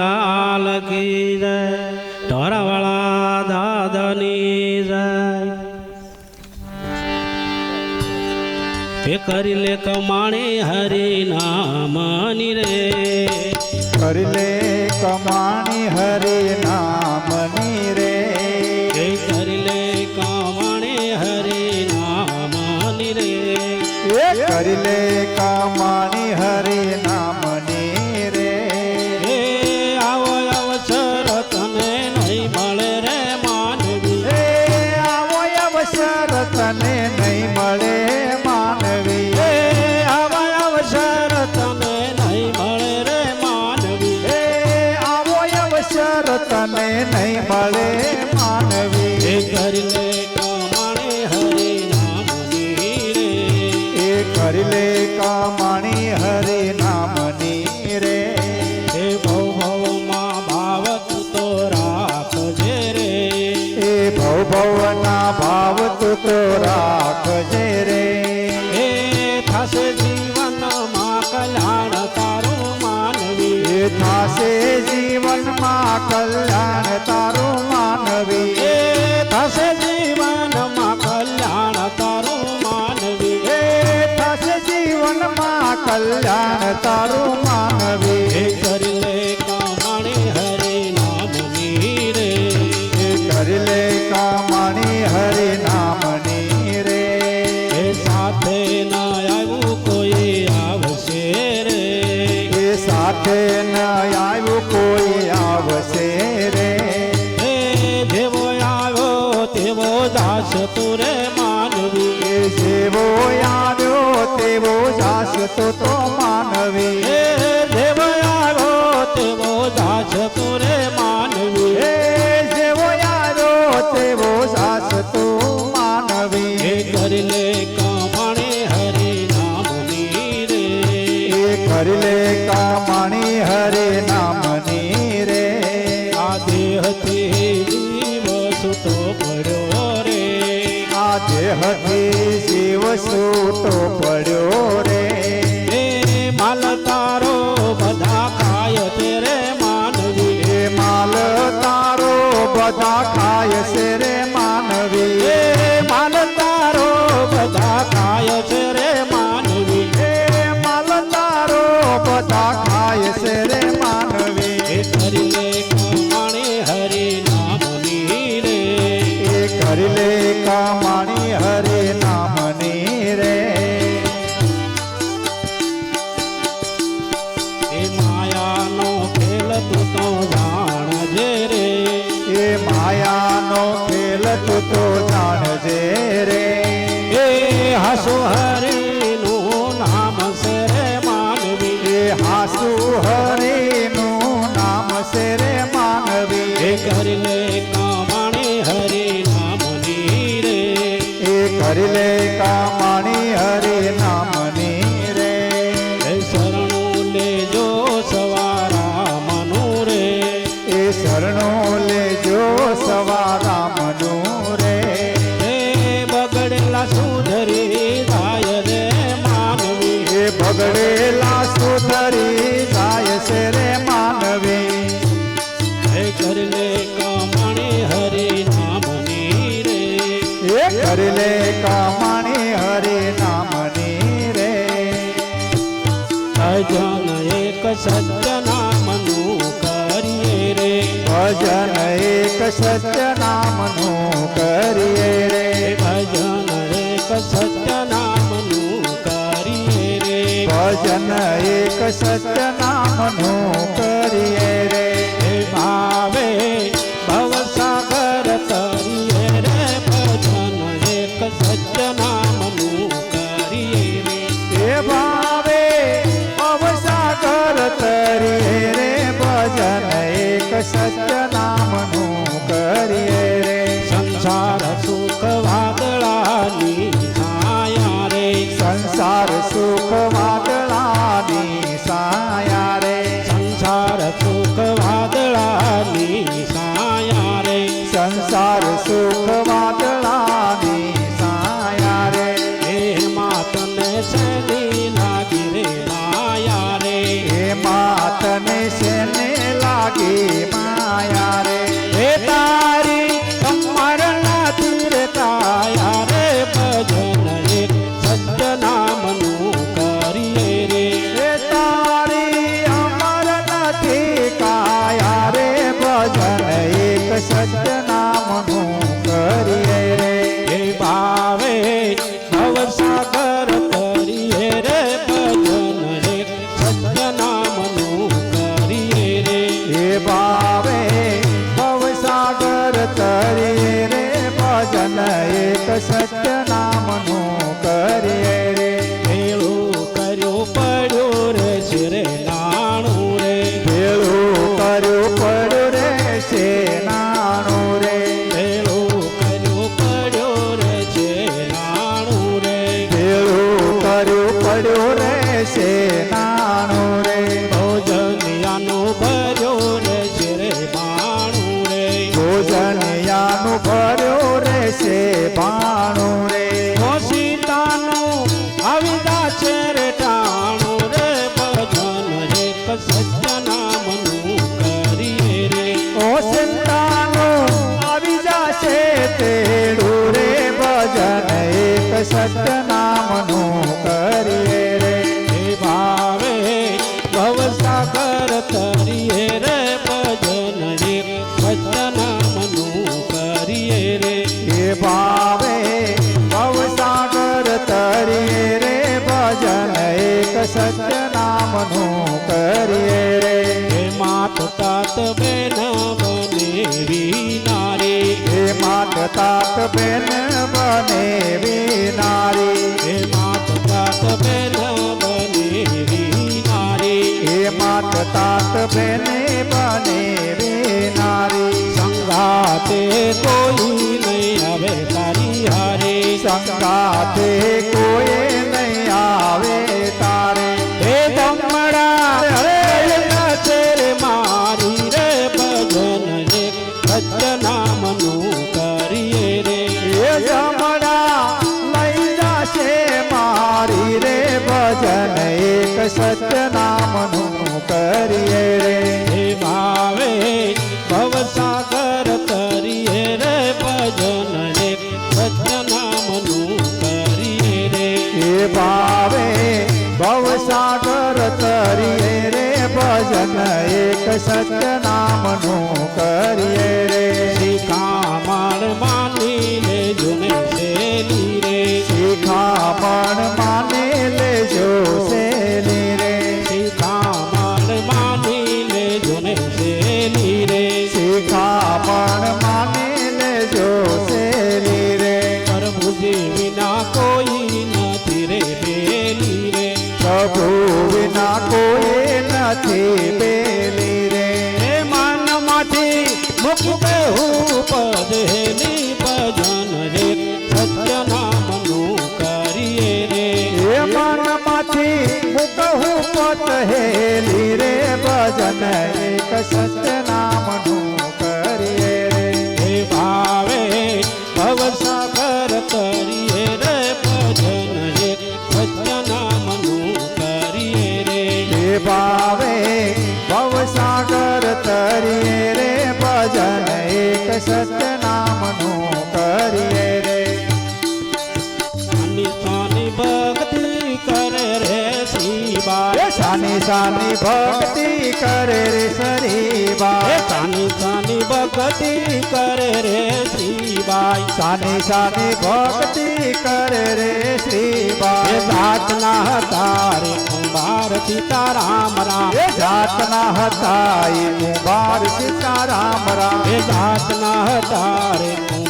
લાલ કી જય ઢોરાવાળા દાદાની જય. એ કરી લે કમાણી હરી નામની રે. કરી લે કમાણી હરે કરી લે કમાણી હરે નામની રે. હે ભવ ભવમાં ભાવ તું તો રાખજે રે. હે ભવ ભવના ભાવ તું તો રાખજે રે. હે થશે જીવનમાં કલ્યાણ તારું માનવી. એ થાશે જીવનમાં કલ્યાણ તારું માનવી. કલ્યાણ તારું તેવો દાસ તું રે માનવી. જેવો આવ્યો તેવો દાસ તો તો માનવી. દેવ આવ્યો તેવો દાસ માનવી. દેહથી જીવ છૂટો પડ્યો રે. એ માલ તારો બધા ખાય છે રે માનવી માલ તારો બધા ખાય છે રે. હાસુ હરીનું નામ છે રે માનવી. એ કરી લે કમાણી હરી નામની રે. એ કરી લે કામણી હરે નામની રે. શરણું લેજો સવારા મનુ રે. એ શરણો લેજો સવારામનું રે. એ બગડેલા સુધરી બગડેલા સુધરી જાય છે રે માનવી. એ કામણી હરે કમાણી હરી નામની રે. એ કરી લે કામણી હરે નામની રે. ભજન એક સત્ય નામનું કરીએ રે. ભજન એક સત્ય નામનું એક સત્ય નામનું કરીએ રે, હે ભાવે, ભવસાગર તરીએ રે, ભજન એક સત્ય નામનું કરીએ રે. એ ભાવે અવસાગર તરીએ રે, ભજન એક સત્ય પડ્યો રે છે નાણો રે. ભોજનિયાનો ભર્યો રે છે રે બાણું રે. ભોજનિયાનો ભર્યો રે છે બાણું રે. સીતાનું આવિદા છે રે ટાણું રે. ભજન રે સત્ય નામનું કરીએ રે. ઓ આવિદા છે તેડું રે. ભજન એક સત્ય તાત બેન બને વિનારી હે માત તાત બેન બને વિનારી હે માત તાત બેન બને વિનારી હે માત તાત બેને બને વિનારી સંગાતે કોઈ નહીં આવે તારી હારે સંગાતે કોઈ નહીં આવે તારે કરીએ રે. હે ભાવે ભવસાગર તરીએ રે ભજન રે સત્ય નામનું કરીએ રે. હે ભાવે ભવસાગર તરીએ રે ભજન એક સત્ય નામનું કરીએ રે. શિખામણ માની લે જુને શેલી રે. શિખામણ માની લેજો શેલી રે. નથી પેલી રે. હે મુખ મુક્ત હું પદેલી ભજન રે. સત્ય નામનું કરીએ રે. એ મનમાંથી મુકહું પોત હેલી રે ભજન એક સત્ય નામનું સાની ભક્તિ કરે રે હે શરીબા સાની સાની ભક્તિ કરે રે શિવાય સાની સાની ભક્તિ કરે રે હે શ્રીબા જાતના હતા રે કુંભાર સીતારામ રામ એ જાતના હતા એ કુંભાર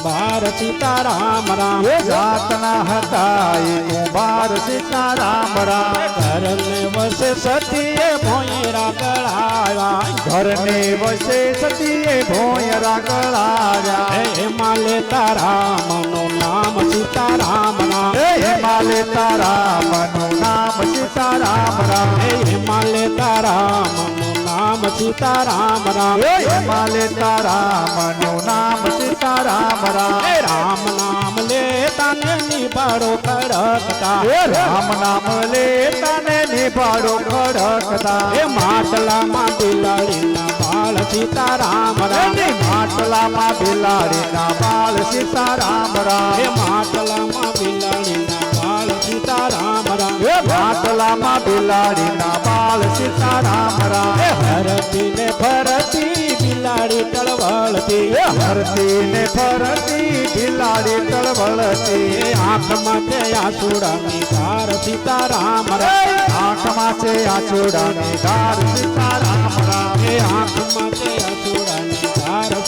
કુંભાર સીતારામ રામ જાતના હતા એ કુંભાર સીતારામ રામ ઘરને વસે સતીએ ભોયરા ગળાવ્યા ઘરને વસે સતીએ ભોયરા ગળાવ્યા હે માલે તારામનું નામ સીતારામ રામ એ હિમાલે તારામનું નામ સીતારામ રામ હે માલે તારામનું નામ સીતારામ રામ એ હિમાલે તારામનું નામ સીતારામ રામ રામ નામ લે તને નિભાડો ખડકતા. એ રામ નામ લે તને નિભાડો ખડકતા. હે માટલામાં બિલાડીના બાળ સીતારામ રામ. એની માટલામાં બિલાડીના બાળ સીતારામ રામ. હે માટલામાં બિલાડીના બાળ સીતારામ રામ. એ માટલામાં બિલાડીના બાળ સીતારામ રામ. હે હરતી ને ફરતી બિલાડી તળવળતી એ હરતી ને ફરતી બિલાડી તળવળતી. આંખમાં છે આસુડાની ધાર, સીતારામ આંખમાં છે આસુડાની ધાર, સીતારામ રામ આંખમાં છે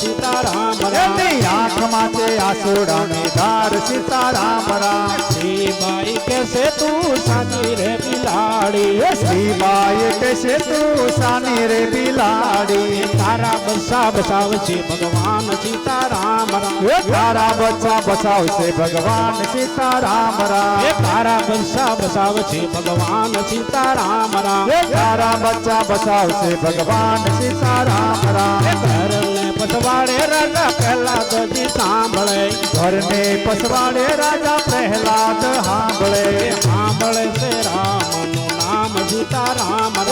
ધાર સીતારામ રામ એની આંખમાં છે આસોડાની ધાર સીતારામ રામ શ્રીબાઈ કેસે તું સાચી રે બિલાડી એ શ્રીબાઈ કહેશે તું સાની રે બિલાડી તારા બસા બસાવશે ભગવાન સીતારામ રામ એ તારા બચ્ચા બસાવશે ભગવાન સીતારામ રામ એ તારા બસા બસાવશે ભગવાન સીતારામ રામ એ તારા બચ્ચા બસાવશે ભગવાન સીતારામ રામ એ ઘરને બસવા પસવાડે રાજા પહેલા દજી સાંભળે. ઘરને પસવાડે રાજા પ્રહલાદ સાંભળે સાંભળે છે રામનું નામ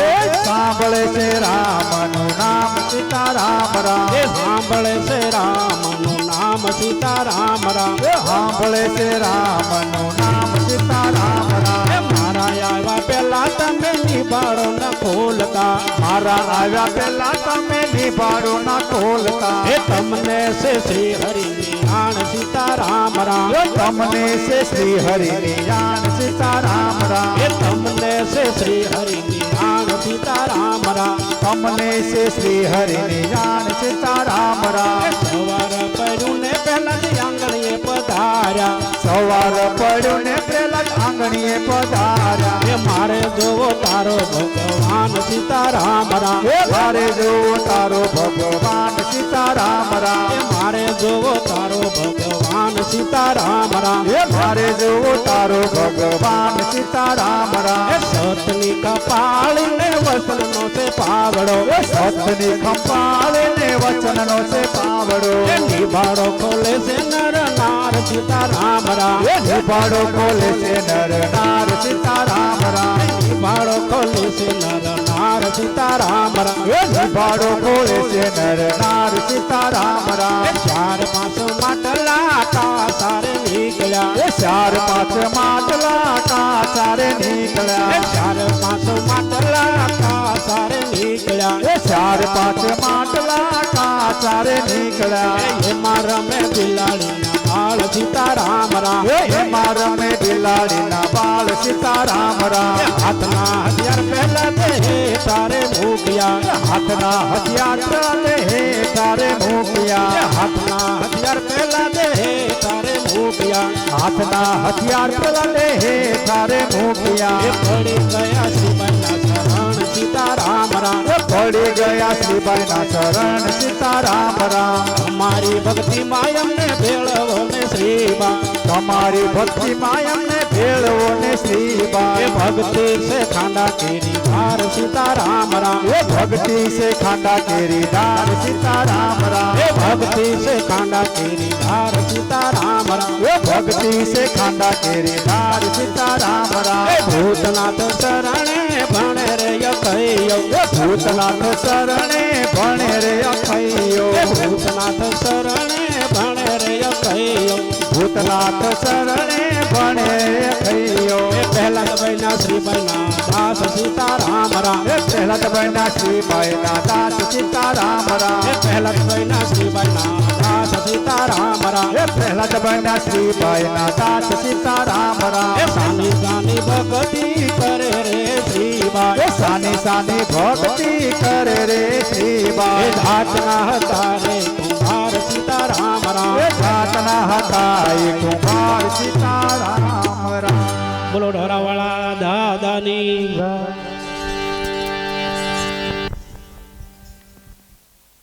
એ રામ સાંભળે છે રામનું નામ સીતારામ રામ એ સાંભળે છે રામનું નામ સીતારામ રામ એ સાંભળે છે રામનું નામ રામ મારા પહેલા તમે નિભાડો ના ખોલતા. મારા આવ્યા પેલા તમે નિભાડો ના ખોલતા. એ તમને છે શ્રી હરિ આણ સીતારામ રામ. એ તમને છે શ્રી હરિ જાણ સીતારામ રામ. એ તમને છે શ્રી હરિ આણ સીતારામ રામ. તમને છે શ્રી હરિ સીતારામ એ રામ સવાર પડ્યું ને પહેલા આંગણીએ પધાર્યા. સવાર પડ્યું ને પેલા આંગણીએ પધાર્યા હે મારે જોવો તારો ભગવાન સીતારામ રામ. એ મારે જોવો તારો ભગવાન સીતારામ રામ. એ મારે જોવો તારો ભગવાન સીતારામ રામ. હે મારે જોવો તારો ભગવાન સીતારામ રામ. સતની કપાળીને વસલનો છે પાવડો. સતની ખંપાળે ને વચનનો છે પાવડો. નિભાડો ખોલે છે નર નાર સીતારામ રામ. એ નિભાડો ખોલે છે નર નાર સીતારામ રામ. નિભાડો ખોલે છે નર નાર સીતારામ રામ. નિભાડો ખોલે છે નર નાર એ રામ. ચાર પાંચ માટલા કા સારે નીકળ્યા. ચાર પાંચ માટલા એ નીકળ્યા. ચાર પાંચ માટલા પાંચ માટલા કાચારે નીકળ્યા. એ મારા મેં બિલાડીના બાળ સીતારામ રામ એમાં રમે બિલાડીના બાળ સીતારામ રામ હાથના હથિયાર પહેલા તે તારે મૂક્યા. હાથના હથિયાર ચાલે હે તારે મૂક્યા. હાથના હથિયાર પહેલા તે તારે મૂક્યા. હાથના હથિયાર ચાલે હે તારે મૂક્યા. પડી ગયા રામ ગયા શ્રીભાઈ ના ચરણ સીતારામ રામ. તમારી ભક્તિ માયમને ભેળવો ને શ્રીબા તમારી ભક્તિ માયમને ભેળવો ને એ ભક્તિ છે ખાંડા કેરી ધાર સીતારામ રામ. એ ભક્તિ છે ખાંડા કેરી ધાર સીતારામ રામ. એ ભક્તિ છે ખાંડા કેરી ધાર સીતારામ રામ. એ ભક્તિ છે ખાંડા કેરી ધાર સીતારામ રામ. ભૂતનાથ શરણે ભણે એ ભૂતનાથ શરણે ભણે રે અખૈયો. એ ભૂતનાથ શરણે ભણે રે અખૈયો. ભૂતનાથ શરણે ભણે અખૈયો. એ પહેલા દબાઈના શ્રીબાઈના દાસ સીતારામ રામ એ પહેલા તો બન્યા શ્રીબાઈના દાસ સીતારામ એ રામ પહેલા દબાઈના શ્રીબાઈના દાસ સીતારામ રામ હે પ્રહલાદ બન્યા શ્રીબાઈના દાસ સીતારામ રામ સાની સાની ભક્તિ કરે રે શ્રીબા એ સાની સાની ભક્તિ કરે રે એ શ્રીબાઈ જાતના હતા રે કુંભાર સીતારામ રામ જાતના હતા એ કુમાર સીતારામ રામ બોલો ઢોરાવાળા દાદાની.